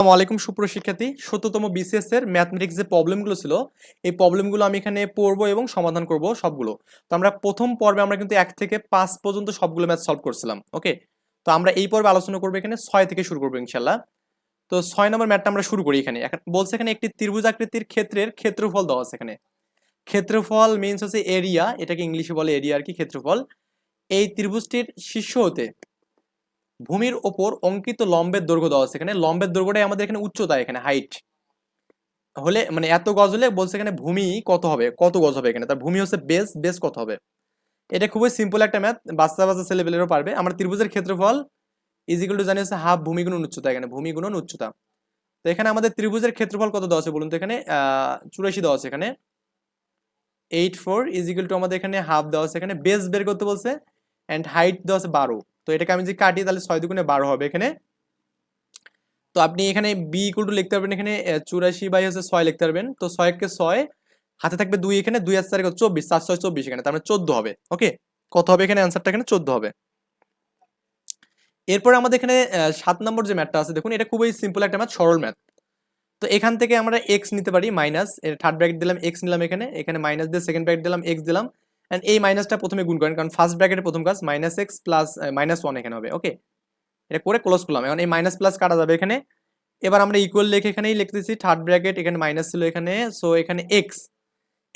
আসসালামু আলাইকুম সুপ্রশিক্ষার্থী সত্যতম বিসিএস এর ম্যাথমেটিক্স যে প্রবলেমগুলো ছিল, এই প্রবলেমগুলো আমি এখানে পড়ব এবং সমাধান করব সবগুলো। তো আমরা প্রথম পর্বে আমরা কিন্তু এক থেকে পাঁচ পর্যন্ত সবগুলো ম্যাথ সলভ করছিলাম ওকে তো আমরা এই পর্বে আলোচনা করব এখানে ছয় থেকে শুরু করব ইনশাল্লাহ তো ছয় নম্বর ম্যাথটা আমরা শুরু করি এখানে। এখন বলছে এখানে একটি ত্রিভুজ আকৃতির ক্ষেত্রের ক্ষেত্রফল দেওয়া আছে এখানে। ক্ষেত্রফল মিনস হচ্ছে এরিয়া এটাকে ইংলিশে বলে এরিয়া আর কি, ক্ষেত্রফল। এই ত্রিভুজটির শীর্ষ হতে ভূমির ওপর অঙ্কিত লম্বের দৈর্ঘ্য দেওয়া আছে। এখানে লম্বের দৈর্ঘ্যটাই আমাদের এখানে উচ্চতা, এখানে হাইট হলে মানে এত গজ হলে বলছে এখানে ভূমি কত হবে? কত গজ হবে এখানে? তার ভূমি হচ্ছে বেস বেস কত হবে? এটা খুবই সিম্পল একটা ম্যাথ বাচ্চা বাচ্চা ছেলেপেলেরও পারবে। আমরা ত্রিভুজের ক্ষেত্রফল ইজিক্যাল টু জানি হচ্ছে হাফ ভূমি গুণন উচ্চতা এখানে, ভূমি গুণন উচ্চতা। তো এখানে আমাদের ত্রিভুজের ক্ষেত্রফল কত দেওয়া আছে বলুন তো? এখানে চুরাশি দেওয়া আছে এখানে। এইট ফোর ইজিক্যাল টু আমাদের এখানে হাফ দেওয়া আছে এখানে। বেস বের করতে বলছে অ্যান্ড হাইট দেওয়া আছে বারো। তো এটাকে আমি যদি কাটি তাহলে ছয় দুগুণে বারো হবে এখানে। তো আপনি এখানে বি ইকুয়াল টু লিখতে পারবেন এখানে চুরাশি বাই হচ্ছে ছয় লিখতে পারবেন। তো ছয়কে ছয়, হাতে থাকবে দুই এখানে, দুই হাজার চার চব্বিশ চার ছয় চব্বিশ এখানে, তার মানে চোদ্দ হবে ওকে কত হবে এখানে? অ্যান্সারটা এখানে চোদ্দ হবে। এরপরে আমাদের এখানে সাত নম্বর যে ম্যাথটা আছে, দেখুন এটা খুবই সিম্পল একটা ম্যাথ সরল ম্যাথ তো এখান থেকে আমরা এক্স নিতে পারি মাইনাস থার্ড ব্র্যাকেট দিলাম এক্স নিলাম এখানে এখানে মাইনাস দিয়ে সেকেন্ড ব্র্যাকেট দিলাম এক্স দিলাম। অ্যান্ড এই মাইনাসটা প্রথমে গুণ করেন, কারণ ফার্স্ট ব্র্যাকেটের প্রথম কাজ minus x plus minus one এখানে হবে ওকে এটা করে ক্লোজ করলাম, এখন এই মাইনাস প্লাস কাটা যাবে এখানে। এবার আমরা ইকুয়াল লিখে এখানেই লিখতেছি থার্ড ব্র্যাকেট এখানে মাইনাস ছিল এখানে সো এখানে এক্স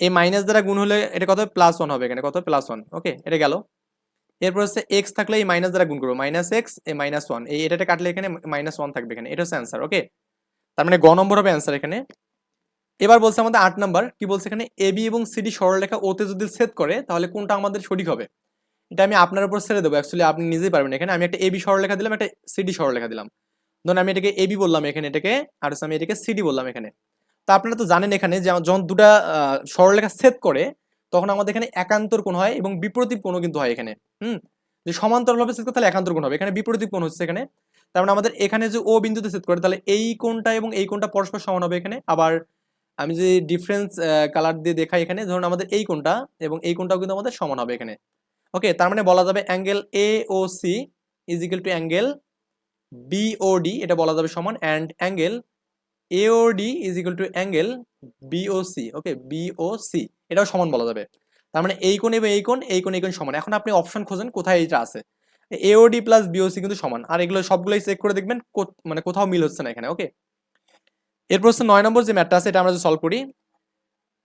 এই মাইনাস দ্বারা গুণ হলে এটা কত? প্লাস ওয়ান হবে এখানে, কত? প্লাস ওয়ান ওকে এটা গেল। এরপর হচ্ছে এক্স থাকলে এই মাইনাস দ্বারা গুণ করব মাইনাস এক্স এই মাইনাস ওয়ান এই এটাটা কাটলে এখানে মাইনাস ওয়ান থাকবে এখানে এটা হচ্ছে অ্যান্সার ওকে তার মানে গ নম্বর হবে অ্যান্সার এখানে। এবার বলছে আমাদের আট নাম্বার, কি বলছে এখানে? এবি এবং সিডি সরলরেখা ওতে যদি সেট করে, তাহলে কোনটা আমাদের সঠিক হবে? এটা আমি আপনার উপর ছেড়ে দেবো। অ্যাকচুয়ালি আপনি নিজেই পারবেন এখানে। আমি একটা এবি সরলরেখা দিলাম, একটা সিডি সরলরেখা দিলাম। ধরুন আমি এটাকে এবি বললাম এখানে, এটাকে, আর হচ্ছে আমি এটাকে সিডি বললাম এখানে। তো আপনারা তো জানেন এখানে যে যখন দুটা সরলরেখা সেট করে, তখন আমাদের এখানে একান্তর কোণ হয় এবং বিপরীত কোণও কিন্তু হয় এখানে। হুম? যে সমান্তরালভাবে সেট করে, তাহলে একান্তর কোণ হবে। এখানে বিপরীত কোণ হচ্ছে এখানে। তার মানে আমাদের এখানে যে ও বিন্দুতে সেট করে, তাহলে এই কোণটা এবং এই কোণটা পরস্পর সমান হবে এখানে। আবার আমি যদি ডিফারেন্স কালার দিয়ে দেখাই এখানে, ধরুন আমাদের এই কোনটা এবং এই কোনটাও কিন্তু আমাদের সমান হবে এখানে। ওকে তার মানে বলা যাবে angle A O C is equal to angle BOD এটা বলা যাবে সমান and angle AOD is equal to angle BOC okay BOC এটাও সমান বলা যাবে। তার মানে এই কোণ এবং এই কোণ এই কোণ এই কোণ সমান। এখন আপনি অপশন খোঁজেন কোথায় এটা আছে। এওডি প্লাস বিওসি কিন্তু সমান। আর এগুলো সবগুলোই চেক করে দেখবেন মানে কোথাও মিল হচ্ছে না এখানে ওকে এরপর হচ্ছে নয় নম্বর যে ম্যাটটা আছে, এটা আমরা সলভ করি,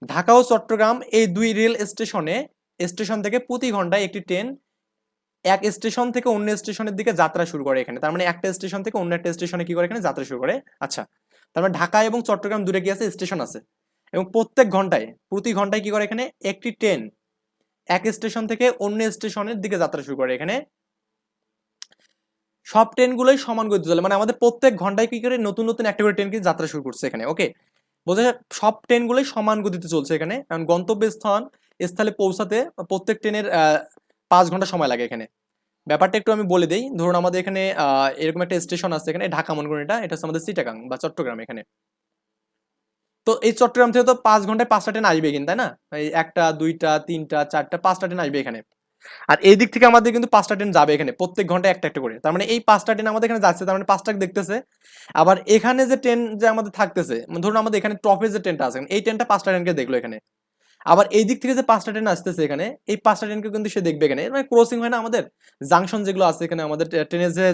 ঢাকা ও চট্টগ্রাম এই দুই রেল স্টেশনে স্টেশন থেকে প্রতি ঘন্টায় একটি ট্রেন এক স্টেশন থেকে অন্য স্টেশনের দিকে যাত্রা শুরু করে এখানে। তার মানে একটা স্টেশন থেকে অন্য একটা স্টেশনে কি করে এখানে যাত্রা শুরু করে? আচ্ছা তার মানে ঢাকা এবং চট্টগ্রাম দূরে কি আছে? স্টেশন আছে। এবং প্রত্যেক ঘন্টায়, প্রতি ঘন্টায় কি করে এখানে? একটি ট্রেন এক স্টেশন থেকে অন্য স্টেশনের দিকে যাত্রা শুরু করে এখানে। সব ট্রেনগুলোই সমান গতি চলে মানে আমাদের প্রত্যেক ঘন্টায় কি করে নতুন নতুন একটা করে ট্রেন কিন্তু যাত্রা শুরু করছে এখানে ওকে বোঝা সব ট্রেনগুলোই সমান গতিতে চলছে এখানে। কারণ গন্তব্যস্থান, স্থলে পৌঁছাতে প্রত্যেক ট্রেনের পাঁচ ঘণ্টা সময় লাগে এখানে। ব্যাপারটা একটু আমি বলে দিই, ধরুন আমাদের এখানে এরকম একটা স্টেশন আছে এখানে, ঢাকা মনে এটা এটা হচ্ছে আমাদের সিটাগাং বা চট্টগ্রাম এখানে। তো এই চট্টগ্রাম থেকে তো পাঁচ ঘন্টায় পাঁচটা ট্রেন আসবে কিন্তু, তাই না? এই একটা, দুইটা, তিনটা, চারটা, পাঁচটা ট্রেন আসবে এখানে। আর এই দিক থেকে আমাদের কিন্তু পাঁচটা ট্রেন যাবে এখানে, প্রত্যেক ঘন্টায় একটা একটা করে। তার মানে এই পাঁচটা ট্রেন আমাদের এখানে যাচ্ছে, তার মানে পাঁচটা দেখতেছে। আবার এখানে যে ট্রেন যে আমাদের থাকতেছে ধরুন আমাদের এখানে ট্রফের যে ট্রেনটা আছে, এই ট্রেনটা পাঁচটা ট্রেনকে দেখল এখানে। আবার এই দিক থেকে যে পাঁচটা ট্রেন আসতেছে এখানে, এই পাঁচটা ট্রেনকে কিন্তু সে দেখবে এখানে। মানে ক্রসিং হয় না আমাদের? জাংশন যেগুলো আছে এখানে, আমাদের ট্রেনের যে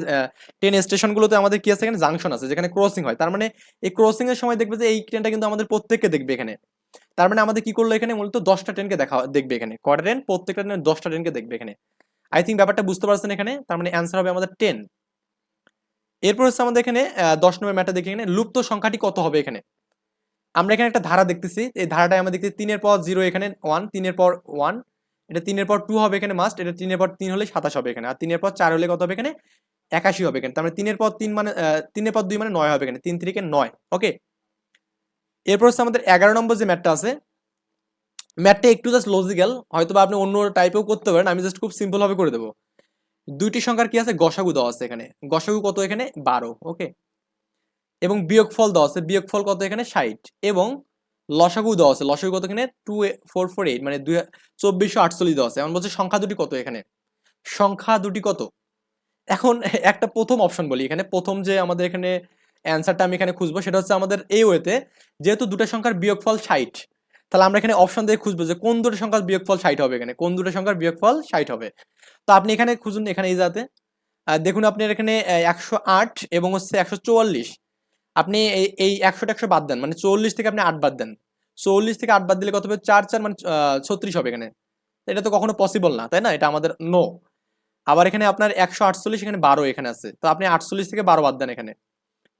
ট্রেন স্টেশনগুলোতে আমাদের কি আছে এখানে? জাংশন আছে, যেখানে ক্রসিং হয়। তার মানে এই ক্রসিং এর সময় দেখবে যে এই ট্রেনটা কিন্তু আমাদের প্রত্যেককে দেখবে এখানে। তার মানে আমাদের কি করল এখানে? মূলত দশটা ট্রেনকে দেখা, দেখবে এখানে। কটা ট্রেন প্রত্যেকটা ট্রেন দশটা ট্রেনকে দেখবে এখানে। আই থিঙ্ক ব্যাপারটা বুঝতে পারছেন এখানে? তার মানে অ্যান্সার হবে আমাদের টেন এরপর হচ্ছে আমাদের এখানে দশ নম্বর ম্যাটটা দেখি এখানে লুপ্ত সংখ্যাটি কত হবে এখানে? আমরা এখানে একটা ধারা দেখতেছি। এই ধারাটাই আমরা দেখতেছি তিনের পর জিরো এখানে ওয়ান তিনের পর ওয়ান এটা তিনের পর টু হবে এখানে মাস্ট এটা তিনের পর তিন হলে সাতাশ হবে এখানে, আর তিনের পর চার হলে কত হবে এখানে? একাশি হবে এখানে। তার মানে তিনের পর তিন মানে তিনের পর দুই মানে নয় হবে এখানে, তিন থেকে নয়। ওকে এরপর হচ্ছে আমাদের এগারো নম্বর যে ম্যাটটা আছে ম্যাথটা একটু জাস্ট লজিক্যাল হয়তো বা আপনি অন্য টাইপেও করতে পারেন, আমি জাস্ট খুব সিম্পলভাবে করে দেবো। দুইটি সংখ্যার কি আছে? গসাগু দেওয়া আছে এখানে। গসাগু কত এখানে? বারো ওকে এবং বিয়োগফল দেওয়া আছে, বিয়োগফল কত এখানে? ষাট। এবং লসাগু দেওয়া আছে, লসাগু কত এখানে? টু ফোর ফোর এইট মানে দুই, চব্বিশশো আটচল্লিশ দেওয়া আছে। এমন বলছে সংখ্যা দুটি কত এখানে? সংখ্যা দুটি কত? এখন একটা প্রথম অপশন বলি, এখানে প্রথম যে আমাদের এখানে অ্যান্সারটা আমি এখানে খুঁজবো, সেটা হচ্ছে আমাদের এই ওয়েতে যেহেতু দুটো সংখ্যার বিয়োগফল ষাট, তাহলে আমরা এখানে অপশন দিয়ে খুঁজবো যে কোন দুটো সংখ্যার বিয়োগফল ষাট হবে এখানে, কোন দুটো সংখ্যার বিয়োগফল ষাট হবে। তো আপনি এখানে খুঁজুন, এখানে এই যাতে। দেখুন আপনার এখানে একশো আট এবং হচ্ছে একশো চুয়াল্লিশ। আপনি এই একশোটা একশো বাদ দেন মানে চল্লিশ থেকে আপনি আট বাদ দেন। চল্লিশ থেকে আট বাদ দিলে কত হবে? চার চার মানে ছত্রিশ হবে এখানে। এটা তো কখনো পসিবল না, তাই না? এটা আমাদের নো আবার এখানে আপনার একশো আটচল্লিশ, এখানে বারো এখানে আছে। তো আপনি আটচল্লিশ থেকে বারো বাদ দেন এখানে।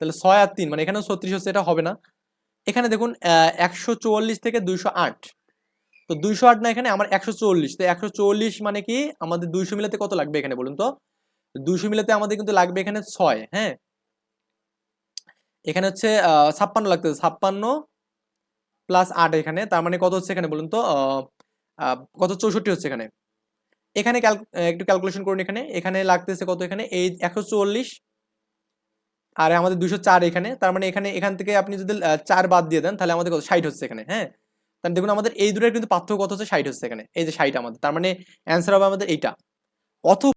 তাহলে ছয় আর তিন মানে এখানেও ছত্রিশ হচ্ছে, এটা হবে না। এখানে দেখুন একশো চুয়াল্লিশ থেকে দুইশো আট। তো দুইশো আট না এখানে, আমার একশো চল্লিশ তো একশো চল্লিশ মানে কি? আমাদের দুইশো মিলাতে কত লাগবে এখানে বলুন তো? দুইশো মিলাতে আমাদের কিন্তু লাগবে এখানে ছয় হ্যাঁ? এখানে হচ্ছে ছাপ্পান্ন লাগতেছে, ছাপ্পান্ন প্লাস আট এখানে, তার মানে কত হচ্ছে এখানে বলুন তো? কত? চৌষট্টি হচ্ছে এখানে। এখানে একটু ক্যালকুলেশন করুন এখানে। এখানে লাগতেছে কত এখানে? এই একশো চল্লিশ আর আমাদের দুশো চার এখানে, তার মানে এখানে, এখান থেকে আপনি যদি চার বাদ দিয়ে দেন, তাহলে আমাদের কত? ষাট হচ্ছে এখানে হ্যাঁ? তাহলে দেখুন আমাদের এই দুটোর কিন্তু পার্থক্য কত হচ্ছে? ষাট হচ্ছে এখানে, এই যে ষাট আমাদের, তার মানে অ্যান্সার হবে আমাদের এইটা। অথবা